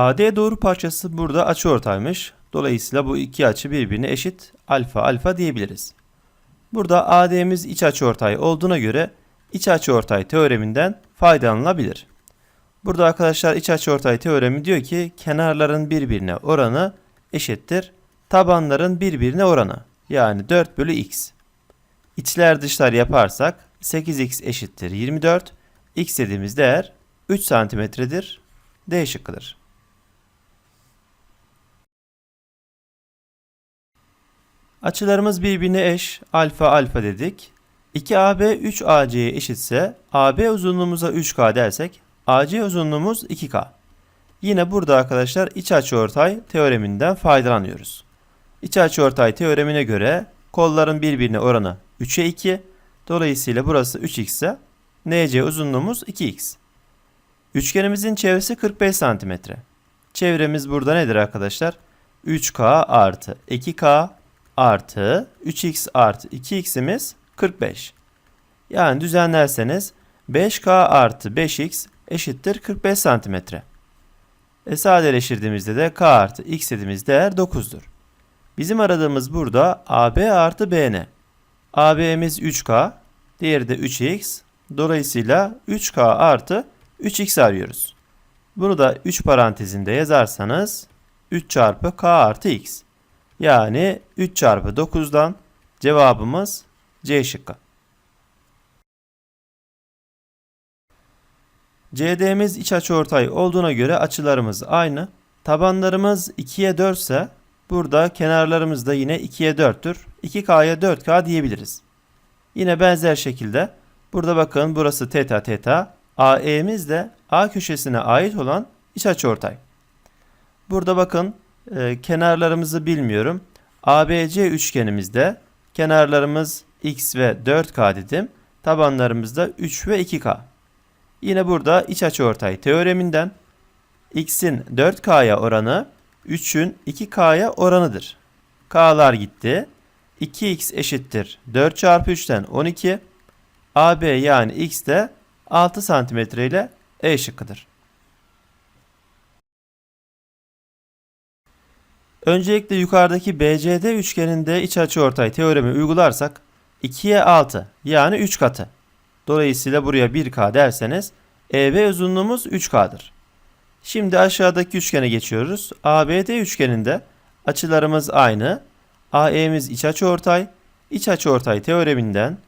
AD doğru parçası burada açıortaymış. Dolayısıyla bu iki açı birbirine eşit alfa alfa diyebiliriz. Burada AD'miz iç açıortay olduğuna göre iç açıortay teoreminden faydalanılabilir. Burada arkadaşlar iç açıortay teoremi diyor ki kenarların birbirine oranı eşittir tabanların birbirine oranı. Yani 4 bölü x. İçler dışlar yaparsak 8x eşittir 24. x dediğimiz değer 3 santimetredir. D şıkkıdır. Açılarımız birbirine eş. Alfa alfa dedik. 2AB 3AC'ye eşitse AB uzunluğumuza 3K dersek AC uzunluğumuz 2K. Yine burada arkadaşlar iç açıortay teoreminden faydalanıyoruz. İç açıortay teoremine göre kolların birbirine oranı 3'e 2. Dolayısıyla burası 3x ise NC uzunluğumuz 2x. Üçgenimizin çevresi 45 cm. Çevremiz burada nedir arkadaşlar? 3K artı 2K artı 3x artı 2x'imiz 45. Yani düzenlerseniz 5K artı 5x eşittir 45 santimetre. E sadeleştirdiğimizde de k artı x dediğimiz değer 9'dur. Bizim aradığımız burada AB artı BN. AB'miz 3K, diğeri de 3X. Dolayısıyla 3K artı 3X arıyoruz. Bunu da 3 parantezinde yazarsanız 3 çarpı K artı X. Yani 3 çarpı 9'dan cevabımız C şıkkı. CD'miz iç açıortay olduğuna göre açılarımız aynı. Tabanlarımız 2'ye 4 ise burada kenarlarımız da yine 2'ye 4'tür. 2K'ya 4K diyebiliriz. Yine benzer şekilde burada bakın burası teta teta. AE'miz de A köşesine ait olan iç açıortay. Burada bakın e, kenarlarımızı bilmiyorum. ABC üçgenimizde kenarlarımız x ve 4K dedim. Tabanlarımız da 3 ve 2K. Yine burada iç açıortay teoreminden x'in 4k'ya oranı 3'ün 2k'ya oranıdır. k'lar gitti. 2x eşittir 4 çarpı 3'ten 12. AB yani x de 6 santimetre ile E şıkkıdır. Öncelikle yukarıdaki BCD üçgeninde iç açıortay teoremi uygularsak 2'ye 6 yani 3 katı. Dolayısıyla buraya 1K derseniz EB uzunluğumuz 3K'dır. Şimdi aşağıdaki üçgene geçiyoruz. ABD üçgeninde açılarımız aynı. AE'miz iç açıortay. İç açıortay teoreminden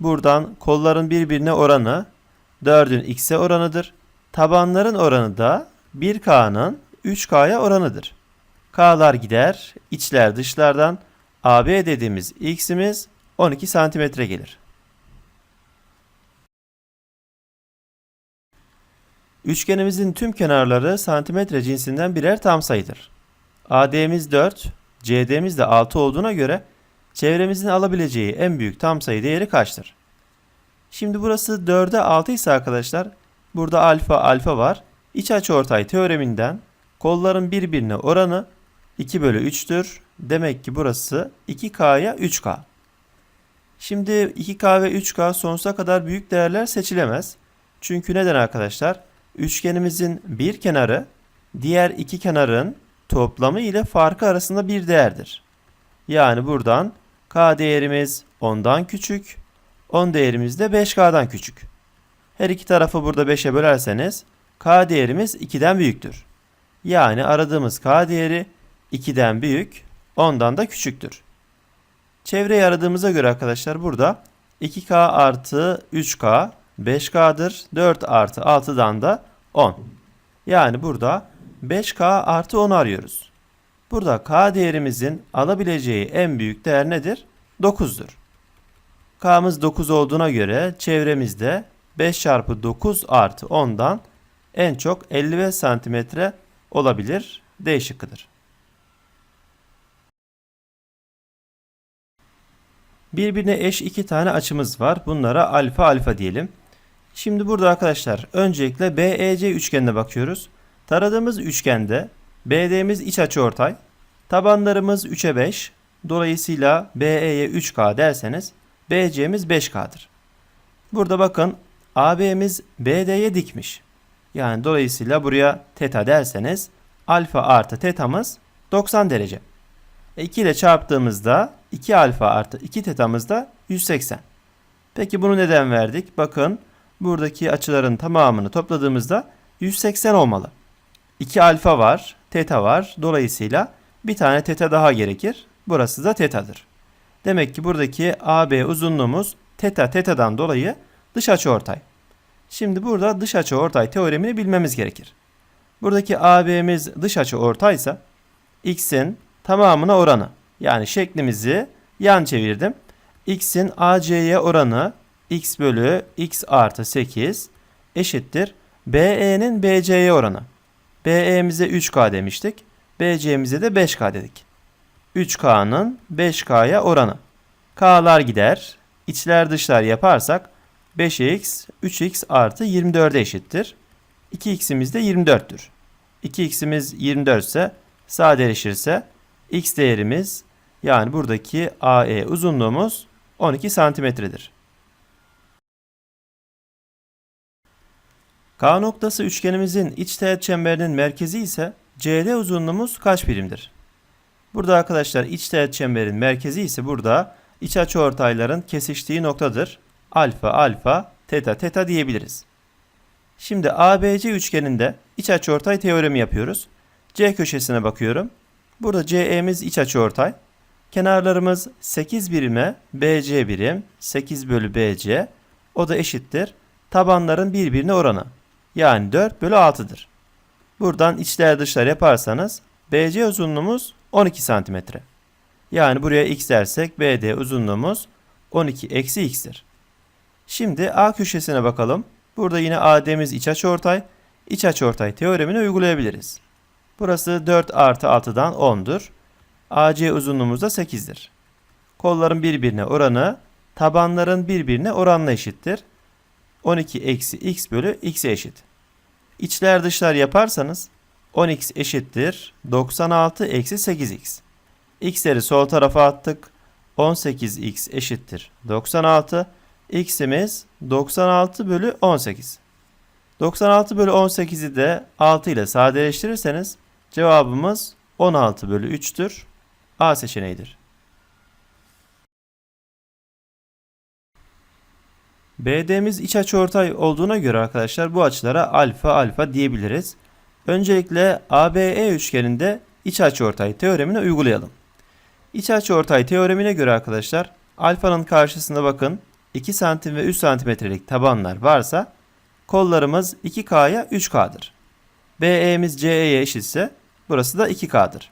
buradan kolların birbirine oranı 4'ün x'e oranıdır. Tabanların oranı da 1K'nın 3K'ya oranıdır. K'lar gider, içler dışlardan AB dediğimiz x'imiz 12 santimetre gelir. Üçgenimizin tüm kenarları santimetre cinsinden birer tam sayıdır. AD'miz 4, CD'miz de 6 olduğuna göre çevremizin alabileceği en büyük tam sayı değeri kaçtır? Şimdi burası 4'e 6 ise arkadaşlar burada alfa alfa var. İç açıortay teoreminden kolların birbirine oranı 2 bölü 3'tür. Demek ki burası 2K'ya 3K. Şimdi 2K ve 3K sonsuza kadar büyük değerler seçilemez. Çünkü neden arkadaşlar? Üçgenimizin bir kenarı diğer iki kenarın toplamı ile farkı arasında bir değerdir. Yani buradan k değerimiz 10'dan küçük, 10 değerimiz de 5k'dan küçük. Her iki tarafı burada 5'e bölerseniz k değerimiz 2'den büyüktür. Yani aradığımız k değeri 2'den büyük, 10'dan da küçüktür. Çevreyi aradığımıza göre arkadaşlar burada 2k artı 3k 5k'dır. 4 artı 6'dan da 10. Yani burada 5k artı 10 arıyoruz. Burada k değerimizin alabileceği en büyük değer nedir? 9'dur. k'mız 9 olduğuna göre çevremizde 5 çarpı 9 artı 10'dan en çok 55 santimetre olabilir. D şıkkıdır. Birbirine eş iki tane açımız var. Bunlara alfa alfa diyelim. Şimdi burada arkadaşlar öncelikle BEC üçgenine bakıyoruz. Taradığımız üçgende BD'miz iç açıortay. Tabanlarımız 3'e 5. Dolayısıyla BE'ye 3K derseniz BC'miz 5K'dır. Burada bakın AB'miz BD'ye dikmiş. Yani dolayısıyla buraya teta derseniz alfa artı tetamız 90 derece. E 2 ile çarptığımızda 2 alfa artı 2 tetamız da 180. Peki bunu neden verdik? Bakın buradaki açıların tamamını topladığımızda 180 olmalı. 2 alfa var, teta var. Dolayısıyla bir tane teta daha gerekir. Burası da tetadır. Demek ki buradaki AB uzunluğumuz teta tetadan dolayı dış açıortay. Şimdi burada dış açıortay teoremini bilmemiz gerekir. Buradaki AB'miz dış açıortaysa x'in tamamına oranı. Yani şeklimizi yan çevirdim. x'in AC'ye oranı x bölü x artı 8 eşittir. BE'nin BC'ye oranı. BE'mize 3K demiştik. BC'mize de 5K dedik. 3K'nın 5K'ya oranı. K'lar gider. İçler dışlar yaparsak 5x 3x artı 24'e eşittir. 2x'imiz de 24'tür. 2x'imiz 24 ise sadeleşirse x değerimiz yani buradaki AE uzunluğumuz 12 santimetredir. K noktası üçgenimizin iç teğet çemberinin merkezi ise CD uzunluğumuz kaç birimdir? Burada arkadaşlar iç teğet çemberin merkezi ise burada iç açıortayların kesiştiği noktadır. Alfa alfa teta teta diyebiliriz. Şimdi ABC üçgeninde iç açıortay teoremi yapıyoruz. C köşesine bakıyorum. Burada CE'miz iç açıortay. Kenarlarımız 8 birime BC birim 8 bölü BC o da eşittir. Tabanların birbirine oranı. Yani 4 bölü 6'dır. Buradan içler dışlar yaparsanız BC uzunluğumuz 12 santimetre. Yani buraya x dersek BD uzunluğumuz 12 eksi x'tir. Şimdi A köşesine bakalım. Burada yine AD'miz iç açıortay. İç açıortay teoremini uygulayabiliriz. Burası 4 artı 6'dan 10'dur. AC uzunluğumuz da 8'dir. Kolların birbirine oranı tabanların birbirine oranla eşittir. 12 eksi x bölü x'e eşit. İçler dışlar yaparsanız 10x eşittir 96 eksi 8x. x'leri sol tarafa attık. 18x eşittir 96. x'imiz 96 bölü 18. 96 bölü 18'i de 6 ile sadeleştirirseniz cevabımız 16 bölü 3'tür. A seçeneğidir. BD'miz iç açıortay olduğuna göre arkadaşlar bu açılara alfa alfa diyebiliriz. Öncelikle ABE üçgeninde iç açıortay teoremini uygulayalım. İç açıortay teoremine göre arkadaşlar alfanın karşısında bakın 2 santim ve 3 santimetrelik tabanlar varsa kollarımız 2K'ya 3K'dır. BE'miz CE'ye eşitse burası da 2K'dır.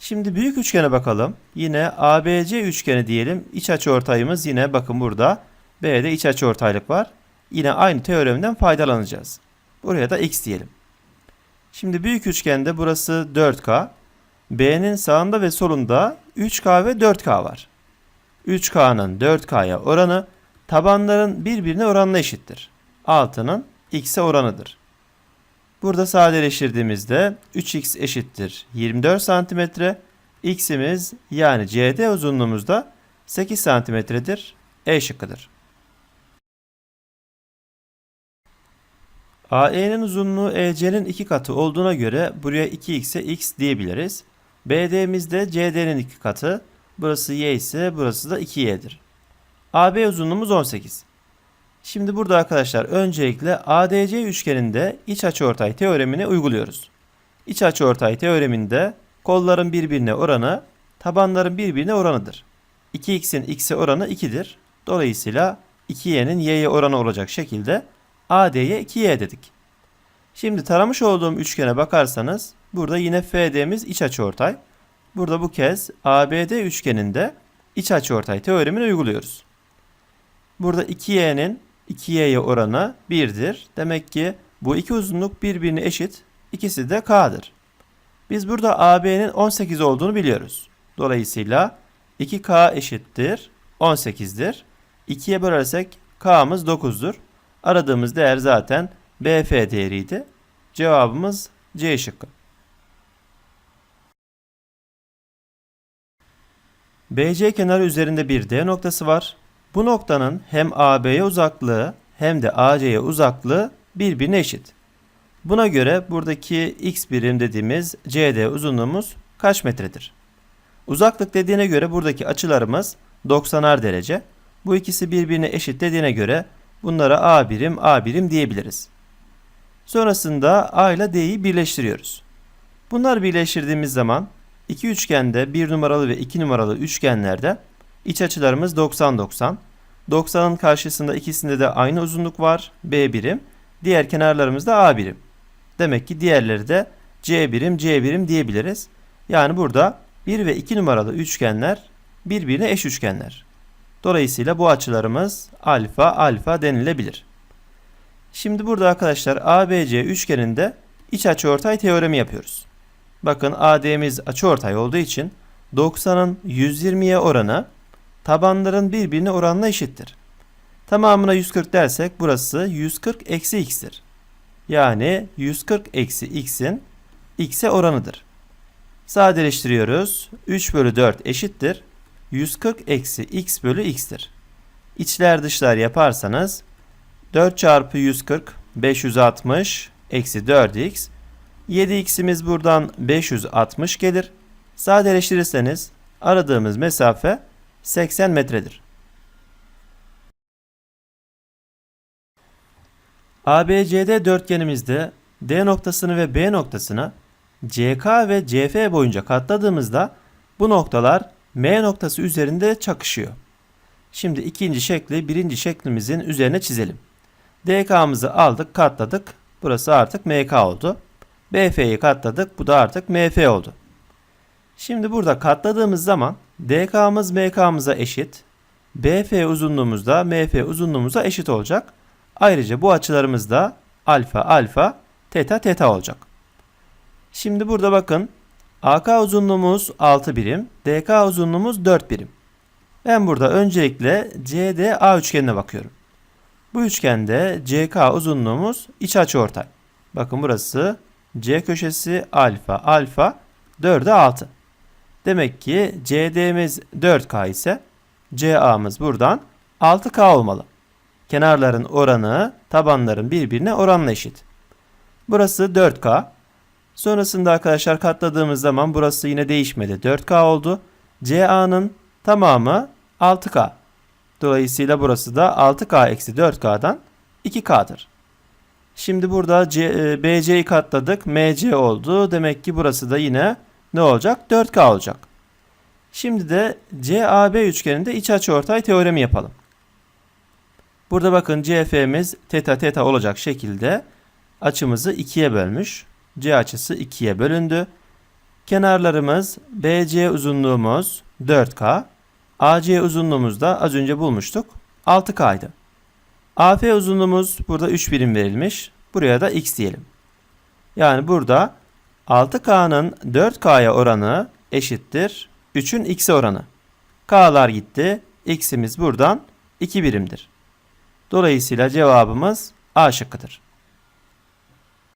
Şimdi büyük üçgene bakalım. Yine ABC üçgeni diyelim. İç açıortayımız yine bakın burada B'de iç açıortaylık var. Yine aynı teoremden faydalanacağız. Buraya da x diyelim. Şimdi büyük üçgende burası 4K. B'nin sağında ve solunda 3K ve 4K var. 3K'nın 4K'ya oranı tabanların birbirine oranla eşittir. 6'nın x'e oranıdır. Burada sadeleştirdiğimizde 3x eşittir 24 santimetre. X'imiz yani CD uzunluğumuz da 8 santimetredir. E şıkkıdır. AE'nin uzunluğu EC'nin iki katı olduğuna göre buraya 2x'e x diyebiliriz. BD'miz de CD'nin iki katı. Burası y ise burası da 2y'dir. AB uzunluğumuz 18. Şimdi burada arkadaşlar öncelikle ADC üçgeninde iç açıortay teoremini uyguluyoruz. İç açıortay teoreminde kolların birbirine oranı tabanların birbirine oranıdır. 2x'in x'e oranı 2'dir. Dolayısıyla 2y'nin y'ye oranı olacak şekilde AD'ye 2y dedik. Şimdi taramış olduğum üçgene bakarsanız burada yine FD'miz iç açıortay. Burada bu kez ABD üçgeninde iç açıortay teoremini uyguluyoruz. Burada 2y'nin 2y'ye oranı 1'dir. Demek ki bu iki uzunluk birbirine eşit. İkisi de k'dır. Biz burada AB'nin 18 olduğunu biliyoruz. Dolayısıyla 2k eşittir 18'dir. 2'ye bölersek k'mız 9'dur. Aradığımız değer zaten BF değeriydi. Cevabımız C şıkkı. BC kenarı üzerinde bir D noktası var. Bu noktanın hem AB'ye uzaklığı hem de AC'ye uzaklığı birbirine eşit. Buna göre buradaki x birim dediğimiz CD uzunluğumuz kaç metredir? Uzaklık dediğine göre buradaki açılarımız 90'ar derece. Bu ikisi birbirine eşit dediğine göre bunlara A birim A birim diyebiliriz. Sonrasında A ile D'yi birleştiriyoruz. Bunları birleştirdiğimiz zaman iki üçgende 1 numaralı ve 2 numaralı üçgenlerde iç açılarımız 90-90. 90'ın karşısında ikisinde de aynı uzunluk var B birim. Diğer kenarlarımızda A birim. Demek ki diğerleri de C birim C birim diyebiliriz. Yani burada 1 ve 2 numaralı üçgenler birbirine eş üçgenler. Dolayısıyla bu açılarımız alfa alfa denilebilir. Şimdi burada arkadaşlar ABC üçgeninde iç açıortay teoremi yapıyoruz. Bakın AD'miz açıortay olduğu için 90'ın 120'ye oranı tabanların birbirine oranla eşittir. Tamamına 140 dersek burası 140 eksi x'tir. Yani 140 eksi x'in x'e oranıdır. Sadeleştiriyoruz. 3 bölü 4 eşittir. 140 eksi x bölü x'tir. İçler dışlar yaparsanız 4 çarpı 140 560 eksi 4x 7x'imiz buradan 560 gelir. Sadeleştirirseniz aradığımız mesafe 80 metredir. ABCD dörtgenimizde D noktasını ve B noktasını CK ve CF boyunca katladığımızda bu noktalar M noktası üzerinde çakışıyor. Şimdi ikinci şekli birinci şeklimizin üzerine çizelim. DK'mızı aldık katladık. Burası artık MK oldu. BF'yi katladık. Bu da artık MF oldu. Şimdi burada katladığımız zaman DK'mız MK'mıza eşit. BF uzunluğumuz da MF uzunluğumuza eşit olacak. Ayrıca bu açılarımız da alfa alfa teta teta olacak. Şimdi burada bakın AK uzunluğumuz 6 birim, DK uzunluğumuz 4 birim. Ben burada öncelikle CDA üçgenine bakıyorum. Bu üçgende CK uzunluğumuz iç açıortay. Bakın burası C köşesi alfa alfa 4'e 6. Demek ki CD'miz 4K ise CA'mız buradan 6K olmalı. Kenarların oranı tabanların birbirine oranla eşit. Burası 4K. Sonrasında arkadaşlar katladığımız zaman burası yine değişmedi. 4K oldu. CA'nın tamamı 6K. Dolayısıyla burası da 6K eksi 4K'dan 2K'dır. Şimdi burada e, BC'yi katladık. MC oldu. Demek ki burası da yine ne olacak? 4K olacak. Şimdi de CAB üçgeninde iç açıortay teoremi yapalım. Burada bakın CF'miz teta teta olacak şekilde açımızı 2'ye bölmüş. C açısı 2'ye bölündü. Kenarlarımız BC uzunluğumuz 4K. AC uzunluğumuz da az önce bulmuştuk. 6K'ydı. AF uzunluğumuz burada 3 birim verilmiş. Buraya da x diyelim. Yani burada 6K'nın 4K'ya oranı eşittir 3'ün x'e oranı. K'lar gitti. X'imiz buradan 2 birimdir. Dolayısıyla cevabımız A şıkkıdır.